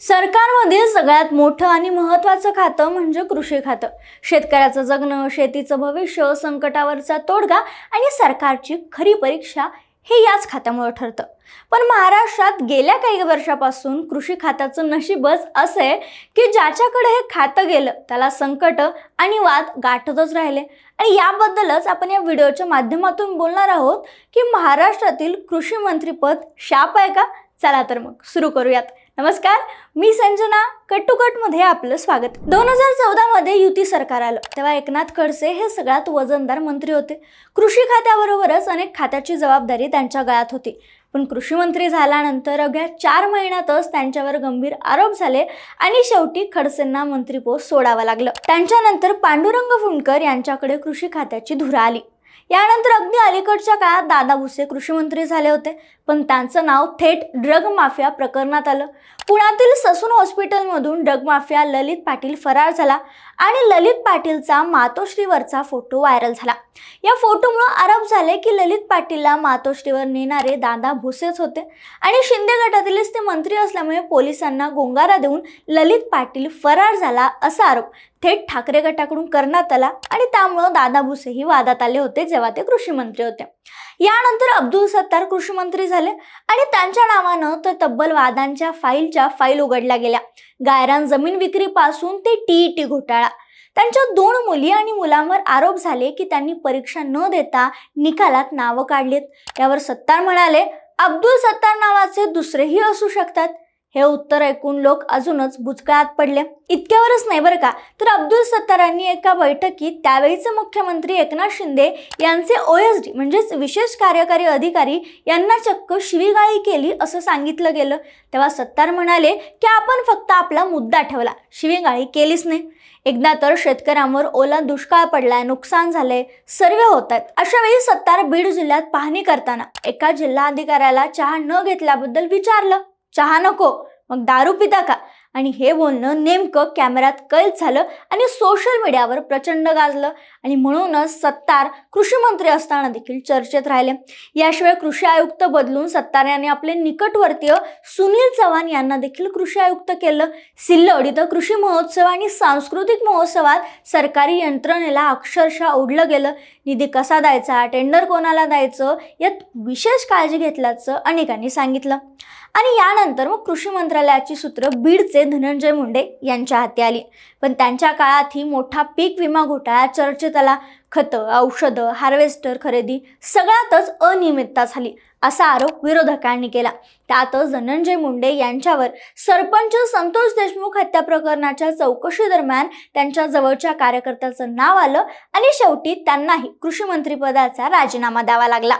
सरकारमधील सगळ्यात मोठं आणि महत्त्वाचं खातं म्हणजे कृषी खातं. शेतकऱ्याचं जगणं शेतीचं भविष्य संकटावरचा तोडगा आणि सरकारची खरी परीक्षा हे याच खात्यामुळे ठरतं. पण महाराष्ट्रात गेल्या काही वर्षापासून कृषी खात्याचं नशीबच असं आहे की ज्याच्याकडे हे खातं गेलं त्याला संकट आणि वाद गाठतच राहिले. आणि याबद्दलच आपण या व्हिडिओच्या माध्यमातून बोलणार आहोत की महाराष्ट्रातील कृषी मंत्रीपद शाप आहे का? चला तर मग सुरू करूयात. नमस्कार मी संजना. कट टू आपलं स्वागत. दोन हजार चौदामध्ये युती सरकार आलं. तेव्हा एकनाथ खडसे हे सगळ्यात वजनदार मंत्री होते. कृषी खात्याबरोबरच अनेक खात्याची जबाबदारी त्यांच्या गळ्यात होती. पण कृषी मंत्री झाल्यानंतर अवघ्या चार महिन्यातच त्यांच्यावर गंभीर आरोप झाले आणि शेवटी खडसेंना मंत्रीपद सोडावं लागलं. त्यांच्यानंतर पांडुरंग फुंडकर यांच्याकडे कृषी खात्याची धुरा आली. यानंतर अगदी अलीकडच्या काळात दादा भुसे कृषी मंत्री झाले होते. पण त्यांचं नाव थेट ड्रग माफिया प्रकरणात आलं. पुण्यातील ससून हॉस्पिटलमधून ड्रग माफिया ललित पाटील फरार झाला आणि ललित पाटीलचा मातोश्रीवरचा फोटो व्हायरल झाला. या फोटोमुळं आरोप झाले की ललित पाटीलला मातोश्रीवर नेणारे दादा भुसेच होते आणि शिंदे गटातीलच ते मंत्री असल्यामुळे पोलिसांना गोंगारा देऊन ललित पाटील फरार झाला असा आरोप. थेट ठाकरे गटाकडून करण्यात आला आणि त्यामुळं दादा भुसेही वादात आले होते जेव्हा ते कृषी मंत्री होते. यानंतर अब्दुल सत्तार कृषी मंत्री झाले आणि त्यांच्या नावानं तर तब्बल वादांच्या फाईलच्या फाईल उघडल्या गेल्या. गायरान जमीन विक्रीपासून ते टीईटी घोटाळा. त्यांच्या दोन मुली आणि मुलांवर आरोप झाले की त्यांनी परीक्षा न देता निकालात नावं काढलीत. यावर सत्तार म्हणाले अब्दुल सत्तार नावाचे दुसरेही असू शकतात. हे उत्तर ऐकून लोक अजूनच बुचकळ्यात पडले. इतक्यावरच नाही बरं का? तर अब्दुल सत्तारांनी एका बैठकीत त्यावेळीचे मुख्यमंत्री एकनाथ शिंदे यांचे ओ एच डी म्हणजेच विशेष कार्यकारी अधिकारी यांना चक्क शिवीगाळी केली असं सांगितलं गेलं. तेव्हा सत्तार म्हणाले की आपण फक्त आपला मुद्दा ठेवला. शिवीगाळी केलीच नाही. एकदा तर शेतकऱ्यांवर ओला दुष्काळ पडलाय नुकसान झालंय सर्वे होत आहेत अशा वेळी सत्तार बीड जिल्ह्यात पाहणी करताना एका जिल्हाधिकाऱ्याला चहा न घेतल्याबद्दल विचारलं. चहा नको मग दारू पिता का? आणि हे बोलणं नेमकं कॅमेऱ्यात कैद झालं आणि सोशल मीडियावर प्रचंड गाजलं. आणि म्हणूनच सत्तार कृषी मंत्री असताना देखील चर्चेत राहिले. याशिवाय कृषी आयुक्त बदलून सत्तार यांनी आपले निकटवर्तीय सुनील चव्हाण यांना देखील कृषी आयुक्त केलं. सिल्लोड इथं कृषी महोत्सव आणि सांस्कृतिक महोत्सवात सरकारी यंत्रणेला अक्षरशः ओढलं गेलं. निधी कसा द्यायचा टेंडर कोणाला द्यायचं यात विशेष काळजी घेतल्याचं अनेकांनी सांगितलं. आणि यानंतर मग कृषी मंत्रालयाची सूत्र बीडचे धनंजय मुंडे यांच्या हाती आली. पण त्यांच्या काळातही मोठा पीक विमा घोटाळा चर्चेत आला खतं औषधं हार्वेस्टर खरेदी सगळ्यातच अनियमितता झाली असा आरोप विरोधकांनी केला. त्यातच धनंजय मुंडे यांच्यावर सरपंच संतोष देशमुख हत्या प्रकरणाच्या चौकशी दरम्यान त्यांच्या जवळच्या कार्यकर्त्याचं नाव आलं आणि शेवटी त्यांनाही कृषी मंत्रीपदाचा राजीनामा द्यावा लागला.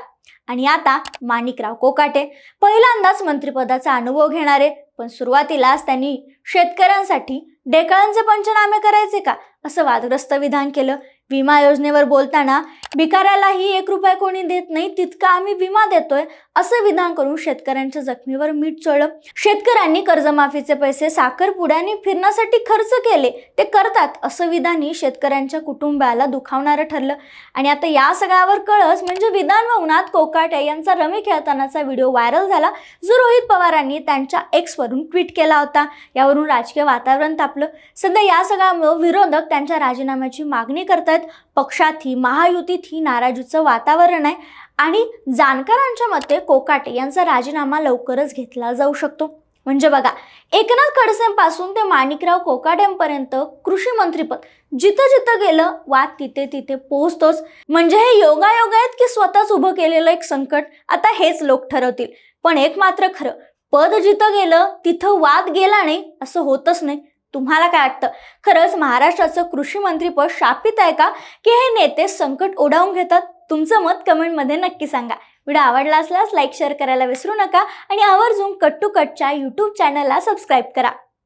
आणि आता माणिकराव कोकाटे पहिल्यांदाच मंत्रिपदाचा अनुभव घेणारे पण सुरुवातीलाच त्यांनी शेतकऱ्यांसाठी डेकाळांचे पंचनामे करायचे का? असं वादग्रस्त विधान केलं. विमा योजनेवर बोलताना भिकाऱ्यालाही एक रुपया कोणी देत नाही तितका आम्ही विमा देतोय असं विधान करून शेतकऱ्यांच्या जखमीवर मीठ चोळलं. शेतकऱ्यांनी कर्जमाफीचे पैसे साखरपुड्याने फिरण्यासाठी खर्च केले. ते करतात असं विधानही शेतकऱ्यांच्या कुटुंबाला दुखावणारं ठरलं. आणि आता या सगळ्यावर कळस म्हणजे विधान भवनात कोकाटे यांचा रमी खेळतानाचा व्हिडिओ व्हायरल झाला. जो रोहित पवारांनी त्यांच्या एक्सवरून ट्विट केला होता. यावरून राजकीय वातावरण तापलं. सध्या या सगळ्यामुळे विरोधक त्यांच्या राजीनाम्याची मागणी करतात राज्यात पक्षातही महायुतीतही नाराजीचं वातावरण आहे आणि जाणकारांच्या मते कोकाटे यांचा राजीनामा लवकरच घेतला जाऊ शकतो. म्हणजे बघा एकनाथ खडसेंपासून ते माणिकराव कोकाटेंपर्यंत कृषी मंत्रीपद जिथं जिथं गेलं वाद तिथे तिथे पोहोचतोच. म्हणजे हे योगायोग आहेत की स्वतःच उभं केलेलं एक संकट? आता हेच लोक ठरवतील. पण एक मात्र खरं पद जिथं गेलं तिथं वाद गेला नाही असं होतच नाही. तुम्हाला काय वाटतं? खरंच महाराष्ट्राचं कृषी मंत्रीपद शापित आहे का? की हे नेते संकट ओढावून घेतात? तुमचं मत कमेंटमध्ये नक्की सांगा. व्हिडिओ आवडला असल्यास लाईक शेअर करायला विसरू नका आणि आवर्जून कट टू कटच्या यूट्यूब चॅनलला सबस्क्राईब करा.